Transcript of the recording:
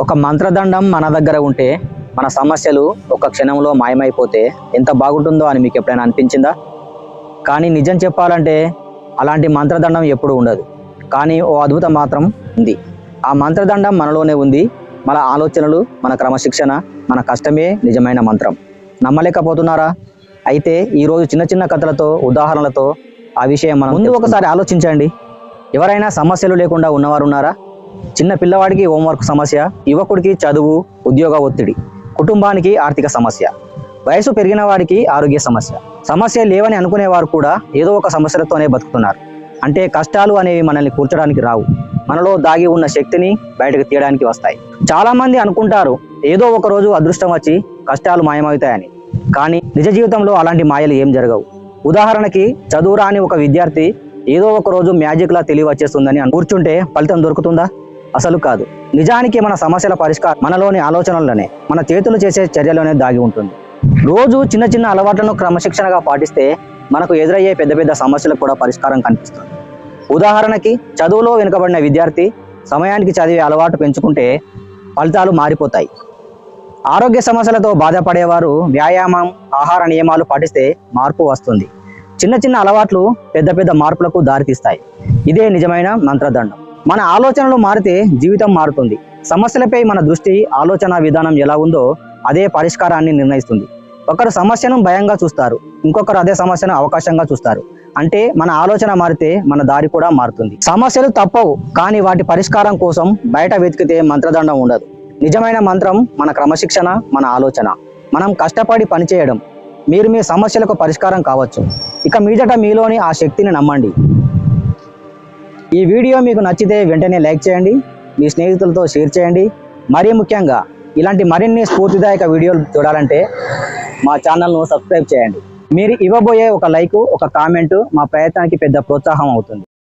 ఒక మంత్రదండం మన దగ్గర ఉంటే మన సమస్యలు ఒక క్షణంలో మాయమైపోతే ఎంత బాగుంటుందో అని మీకు ఎప్పుడైనా అనిపించిందా? కానీ నిజం చెప్పాలంటే అలాంటి మంత్రదండం ఎప్పుడు ఉండదు. కానీ ఓ అద్భుతం మాత్రం ఉంది. ఆ మంత్రదండం మనలోనే ఉంది. మన ఆలోచనలు మన క్రమశిక్షణ మన కష్టమే నిజమైన మంత్రం. నమ్మలేకపోతున్నారా? అయితే ఈరోజు చిన్న చిన్న కథలతో ఉదాహరణలతో ఆ విషయం మనం ముందు ఒకసారి ఆలోచించండి. ఎవరైనా సమస్యలు లేకుండా ఉన్నవారు ఉన్నారా చిన్న పిల్లవాడికి హోంవర్క్ సమస్య యువకుడికి చదువు ఉద్యోగ ఒత్తిడి కుటుంబానికి ఆర్థిక సమస్య. వయసు పెరిగిన వాడికి ఆరోగ్య సమస్య. సమస్య లేవని అనుకునేవారు కూడా ఏదో ఒక సమస్యలతోనే బతుకుతున్నారు. అంటే కష్టాలు అనేవి మనల్ని కూర్చడానికి రావు. మనలో దాగి ఉన్న శక్తిని బయటకు తీయడానికి వస్తాయి. చాలా మంది అనుకుంటారు ఏదో ఒక రోజు అదృష్టం వచ్చి కష్టాలు మాయమవుతాయని. కానీ నిజ జీవితంలో అలాంటి మాయలు ఏం జరగవు. ఉదాహరణకి చదువు రాని ఒక విద్యార్థి ఏదో ఒక రోజు మ్యాజిక్ లా తెలివి వచ్చేస్తుందని కూర్చుంటే ఫలితం దొరుకుతుందా? అసలు కాదు. నిజానికి మన సమస్యల పరిష్కారం మనలోని ఆలోచనల్లోనే మన చేతులు చేసే చర్యలోనే దాగి ఉంటుంది. రోజు చిన్న చిన్న అలవాట్లను క్రమశిక్షణగా పాటిస్తే మనకు ఎదురయ్యే పెద్ద పెద్ద సమస్యలకు కూడా పరిష్కారం కనిపిస్తుంది. ఉదాహరణకి చదువులో వెనుకబడిన విద్యార్థి సమయానికి చదివే అలవాటు పెంచుకుంటే ఫలితాలు మారిపోతాయి. ఆరోగ్య సమస్యలతో బాధపడేవారు వ్యాయామం ఆహార నియమాలు పాటిస్తే మార్పు వస్తుంది. చిన్న చిన్న అలవాట్లు పెద్ద పెద్ద మార్పులకు దారితీస్తాయి. ఇదే నిజమైన మంత్రదండం. మన ఆలోచనలు మారితే జీవితం మారుతుంది. సమస్యలపై మన దృష్టి ఆలోచన విధానం ఎలా ఉందో అదే పరిష్కారాన్ని నిర్ణయిస్తుంది. ఒకరు సమస్యను భయంగా చూస్తారు ఇంకొకరు అదే సమస్యను అవకాశంగా చూస్తారు. అంటే మన ఆలోచన మారితే మన దారి కూడా మారుతుంది. సమస్యలు తప్పవు కానీ వాటి పరిష్కారం కోసం బయట వెతికితే మంత్రదండం ఉండదు. నిజమైన మంత్రం మన క్రమశిక్షణ మన ఆలోచన. మనం కష్టపడి పనిచేయడం మీరు మీ సమస్యలకు పరిష్కారం కావచ్చు. ఇక మీదట మీలోని ఆ శక్తిని నమ్మండి. ఈ వీడియో మీకు నచ్చితే వెంటనే లైక్ చేయండి మీ స్నేహితులతో షేర్ చేయండి. మరీ ముఖ్యంగా ఇలాంటి మరిన్ని స్ఫూర్తిదాయక వీడియోలు చూడాలంటే మా ఛానల్ను సబ్స్క్రైబ్ చేయండి. మీరు ఇవ్వబోయే ఒక లైక్ ఒక కామెంట్ మా ప్రయత్నానికి పెద్ద ప్రోత్సాహం అవుతుంది.